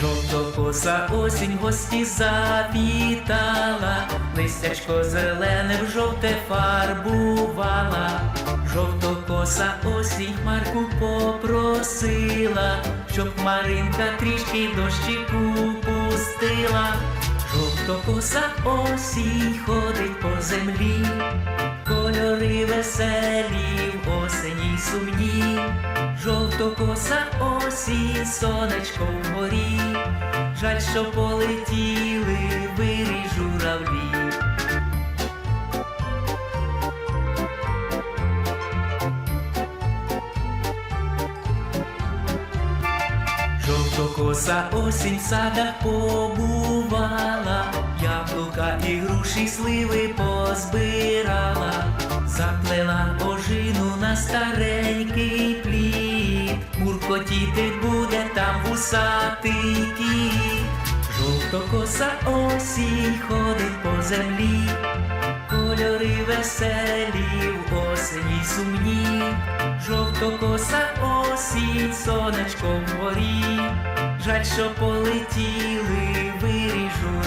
Жовтокоса осінь гості завітала, листячко зелене в жовте фарбувала. Жовтокоса осінь хмарку попросила, щоб Маринка трішки дощику пустила. Жовтокоса осінь ходить по землі, кольори веселі осені сумні, жовтокоса осінь, сонечко вгорі, жаль, що полетіли вирі журавлі. Жовтокоса осінь в садах побувала, яблука і груші сливи позбирала, старенький плід, муркотіти буде там вусатий кіт. Жовтокоса осінь ходить по землі, кольори веселі в осені сумні, жовтокоса осінь, сонечко вгорі, жаль, що полетіли вирі журавлі.